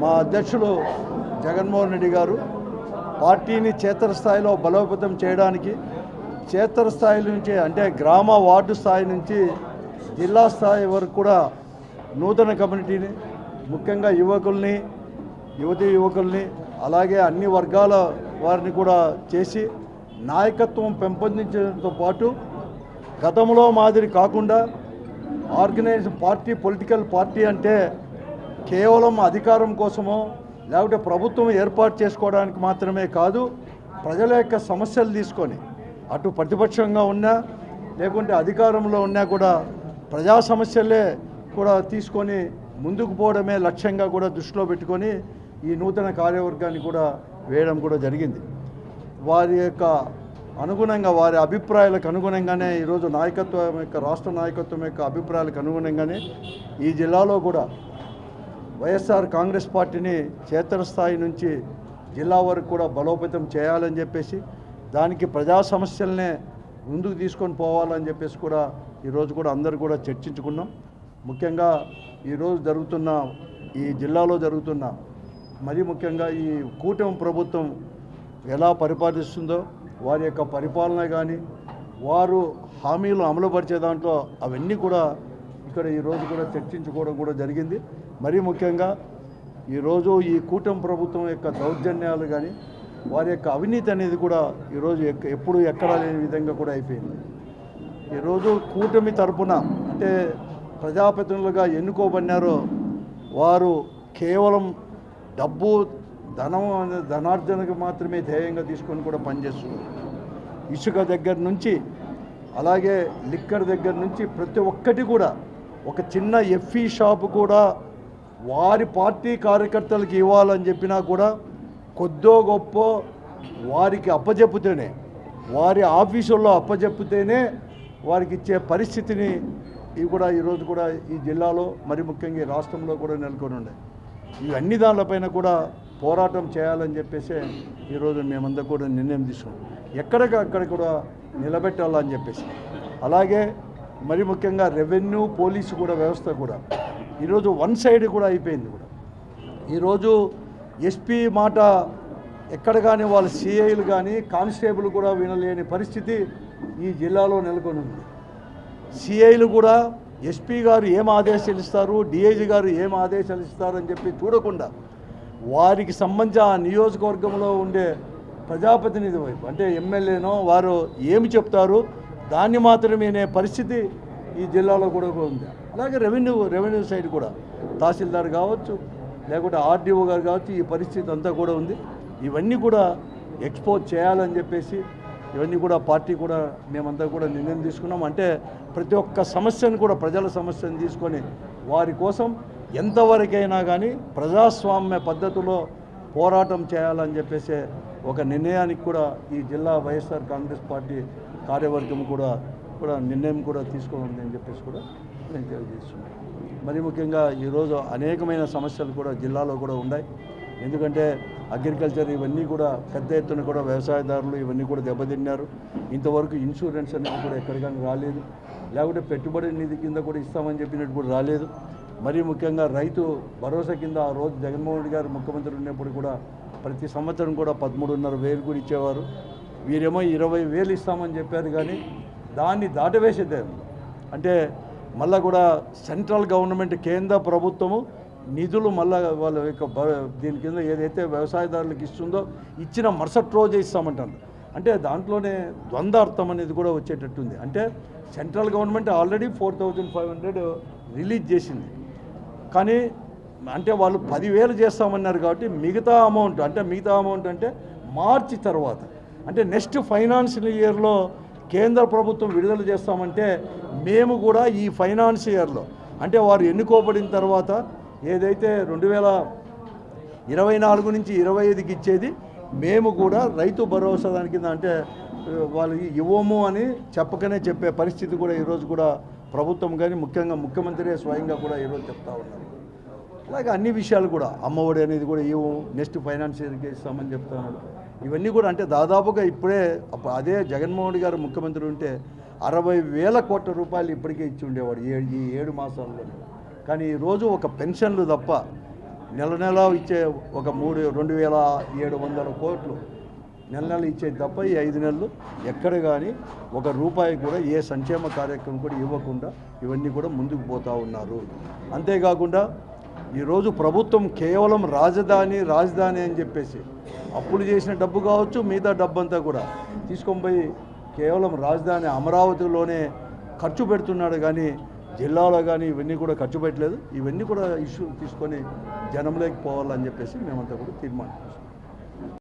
మా అధ్యక్షులు జగన్మోహన్ రెడ్డి గారు పార్టీని క్షేత్రస్థాయిలో బలోపేతం చేయడానికి క్షేత్రస్థాయి నుంచి అంటే గ్రామ వార్డు స్థాయి నుంచి జిల్లా స్థాయి వరకు కూడా నూతన కమ్యూనిటీని ముఖ్యంగా యువకుల్ని యువతీ యువకుల్ని అలాగే అన్ని వర్గాల వారిని కూడా చేసి నాయకత్వం పెంపొందించడంతో పాటు గతంలో మాదిరి కాకుండా ఆర్గనైజ్ పార్టీ పొలిటికల్ పార్టీ అంటే కేవలం అధికారం కోసమో లేకపోతే ప్రభుత్వం ఏర్పాటు చేసుకోవడానికి మాత్రమే కాదు ప్రజల యొక్క సమస్యలు తీసుకొని అటు ప్రతిపక్షంగా ఉన్నా లేకుంటే అధికారంలో ఉన్నా కూడా ప్రజా సమస్యలే కూడా తీసుకొని ముందుకు పోవడమే లక్ష్యంగా కూడా దృష్టిలో పెట్టుకొని ఈ నూతన కార్యవర్గాన్ని కూడా వేయడం కూడా జరిగింది. వారి యొక్క అనుగుణంగా వారి అభిప్రాయాలకు అనుగుణంగానే ఈరోజు నాయకత్వం యొక్క రాష్ట్ర నాయకత్వం యొక్క అభిప్రాయాలకు అనుగుణంగానే ఈ జిల్లాలో కూడా వైఎస్ఆర్ కాంగ్రెస్ పార్టీని క్షేత్రస్థాయి నుంచి జిల్లా వరకు కూడా బలోపేతం చేయాలని చెప్పేసి దానికి ప్రజా సమస్యలనే ముందుకు తీసుకొని పోవాలని చెప్పేసి కూడా ఈరోజు కూడా అందరూ కూడా చర్చించుకున్నాం. ముఖ్యంగా ఈరోజు జరుగుతున్న ఈ జిల్లాలో జరుగుతున్న మరి ముఖ్యంగా ఈ కూటమి ప్రభుత్వం ఎలా పరిపాలిస్తుందో వారి యొక్క పరిపాలన కానీ వారు హామీలు అమలుపరిచే దాంట్లో అవన్నీ కూడా ఇక్కడ ఈరోజు కూడా చర్చించుకోవడం కూడా జరిగింది. మరీ ముఖ్యంగా ఈరోజు ఈ కూటమి ప్రభుత్వం యొక్క దౌర్జన్యాలు కానీ వారి యొక్క అవినీతి అనేది కూడా ఈరోజు ఎక్క- ఎప్పుడు ఎక్కడా లేని విధంగా కూడా అయిపోయింది. ఈరోజు కూటమి తరపున అంటే ప్రజాప్రతినిధులుగా ఎన్నుకోబడినారో వారు కేవలం డబ్బు ధనం ధనార్జనకు మాత్రమే ధ్యేయంగా తీసుకొని కూడా పనిచేస్తున్నారు. ఇసుక దగ్గర నుంచి అలాగే లిక్కర్ దగ్గర నుంచి ప్రతి ఒక్కటి కూడా ఒక చిన్న ఎఫ్ఈ షాపు కూడా వారి పార్టీ కార్యకర్తలకు ఇవ్వాలని చెప్పినా కూడా కొద్దో గొప్ప వారికి అప్పచెప్పితేనే వారి ఆఫీసుల్లో అప్పచెప్పితేనే వారికి ఇచ్చే పరిస్థితిని ఇవి కూడా ఈరోజు కూడా ఈ జిల్లాలో మరి ముఖ్యంగా ఈ రాష్ట్రంలో కూడా నెలకొని ఉన్నాయి. ఇవి అన్ని దానిపైన కూడా పోరాటం చేయాలని చెప్పేసి ఈరోజు మేమంతా కూడా నిర్ణయం తీసుకున్నాం. ఎక్కడికి అక్కడ కూడా నిలబెట్టాలని చెప్పేసి. అలాగే మరి ముఖ్యంగా రెవెన్యూ పోలీసు కూడా వ్యవస్థ కూడా ఈరోజు వన్ సైడ్ కూడా అయిపోయింది కూడా. ఈరోజు ఎస్పీ మాట ఎక్కడ కానీ వాళ్ళ సిఐలు కానీ కానిస్టేబుల్ కూడా వినలేని పరిస్థితి ఈ జిల్లాలో నెలకొని ఉంది సిఐలు కూడా ఎస్పీ గారు ఏం ఆదేశాలు ఇస్తారు డిఐజీ గారు ఏం ఆదేశాలు ఇస్తారని అని చెప్పి చూడకుండా వారికి సంబంధించి ఆ నియోజకవర్గంలో ఉండే ప్రజాప్రతినిధి వైపు అంటే ఎమ్మెల్యేనో వారు ఏమి చెప్తారు దాన్ని మాత్రమే పరిస్థితి ఈ జిల్లాలో కూడా ఉంది. అలాగే రెవెన్యూ రెవెన్యూ సైడ్ కూడా. తహసీల్దార్ కావచ్చు లేకుంటే ఆర్డీఓ గారు కావచ్చు ఈ పరిస్థితి అంతా కూడా ఉంది. ఇవన్నీ కూడా ఎక్స్పోజ్ చేయాలని చెప్పేసి ఇవన్నీ కూడా పార్టీ కూడా మేమంతా కూడా నిర్ణయం తీసుకున్నాం. అంటే ప్రతి ఒక్క సమస్యను కూడా ప్రజల సమస్యను తీసుకొని వారి కోసం ఎంతవరకైనా కానీ ప్రజాస్వామ్య పద్ధతిలో పోరాటం చేయాలని చెప్పేసి ఒక నిర్ణయానికి కూడా ఈ జిల్లా వైఎస్ఆర్ కాంగ్రెస్ పార్టీ కార్యవర్గం కూడా కూడా నిర్ణయం కూడా తీసుకోవాలి అని చెప్పేసి కూడా నేను తెలియజేస్తున్నాను. మరి ముఖ్యంగా ఈరోజు అనేకమైన సమస్యలు కూడా జిల్లాలో కూడా ఉన్నాయి. ఎందుకంటే అగ్రికల్చర్ ఇవన్నీ కూడా పెద్ద ఎత్తున కూడా వ్యవసాయదారులు ఇవన్నీ కూడా దెబ్బతిన్నారు. ఇంతవరకు ఇన్సూరెన్స్ అనేది కూడా ఎక్కడికైనా రాలేదు. లేకుంటే పెట్టుబడి నిధి కింద కూడా ఇస్తామని చెప్పినట్టు కూడా రాలేదు. మరీ ముఖ్యంగా రైతు భరోసా కింద ఆ రోజు జగన్మోహన్ రెడ్డి గారు ముఖ్యమంత్రి ఉన్నప్పుడు కూడా ప్రతి సంవత్సరం కూడా పదమూడున్నర వేలు కూడా ఇచ్చేవారు. వీరేమో ఇరవై వేలు ఇస్తామని చెప్పారు కానీ దాన్ని దాటవేసేదే. అంటే మళ్ళా కూడా సెంట్రల్ గవర్నమెంట్ కేంద్ర ప్రభుత్వము నిధులు మళ్ళా వాళ్ళ యొక్క దీని కింద ఏదైతే వ్యవసాయదారులకు ఇస్తుందో ఇచ్చిన మరుసటి రోజే ఇస్తామంటారు. అంటే దాంట్లోనే ద్వంద్వార్థం అనేది కూడా వచ్చేటట్టుంది. అంటే central government already four thousand five hundred release చేసింది. కానీ అంటే వాళ్ళు పదివేలు చేస్తామన్నారు కాబట్టి మిగతా అమౌంట్ అంటే మిగతా అమౌంట్ అంటే మార్చి తర్వాత అంటే నెక్స్ట్ ఫైనాన్షియల్ ఇయర్లో కేంద్ర ప్రభుత్వం విడుదల చేస్తామంటే మేము కూడా ఈ ఫైనాన్స్ ఇయర్లో అంటే వారు ఎన్నుకోబడిన తర్వాత ఏదైతే రెండు వేల ఇరవై నాలుగు నుంచి ఇరవై ఐదుకి ఇచ్చేది మేము కూడా రైతు భరోసా దాని కింద అంటే వాళ్ళకి ఇవ్వము అని చెప్పకనే చెప్పే పరిస్థితి కూడా ఈరోజు కూడా ప్రభుత్వం కానీ ముఖ్యంగా ముఖ్యమంత్రి స్వయంగా కూడా ఈరోజు చెప్తా ఉన్నారు. అలాగే అన్ని విషయాలు కూడా అమ్మఒడి అనేది కూడా ఇవ్వము నెక్స్ట్ ఫైనాన్షియల్కి ఇస్తామని చెప్తా ఉన్నారు. ఇవన్నీ కూడా అంటే దాదాపుగా ఇప్పుడే అప్ప- అదే జగన్మోహన్ గారు ముఖ్యమంత్రి ఉంటే అరవై వేల కోట్ల రూపాయలు ఇప్పటికే ఇచ్చి ఉండేవాడు ఏడు ఈ ఏడు మాసాల్లో కానీ ఈరోజు ఒక పెన్షన్లు తప్ప నెల నెల ఇచ్చే ఒక మూడు రెండు వేల ఏడు వందల కోట్లు నెల నెల ఇచ్చేది తప్ప ఈ ఐదు నెలలు ఎక్కడ కానీ ఒక రూపాయి కూడా ఏ సంక్షేమ కార్యక్రమం కూడా ఇవ్వకుండా ఇవన్నీ కూడా ముందుకు పోతూ ఉన్నారు. అంతేకాకుండా ఈరోజు ప్రభుత్వం కేవలం రాజధాని రాజధాని అని చెప్పేసి అప్పులు చేసిన డబ్బు కావచ్చు మిగతా డబ్బు అంతా కూడా తీసుకొని పోయి కేవలం రాజధాని అమరావతిలోనే ఖర్చు పెడుతున్నాడు కానీ జిల్లాలో కానీ ఇవన్నీ కూడా ఖర్చు పెట్టలేదు. ఇవన్నీ కూడా ఇష్యూ తీసుకొని జనంలోకి పోవాలని చెప్పేసి మేమంతా కూడా తీర్మానం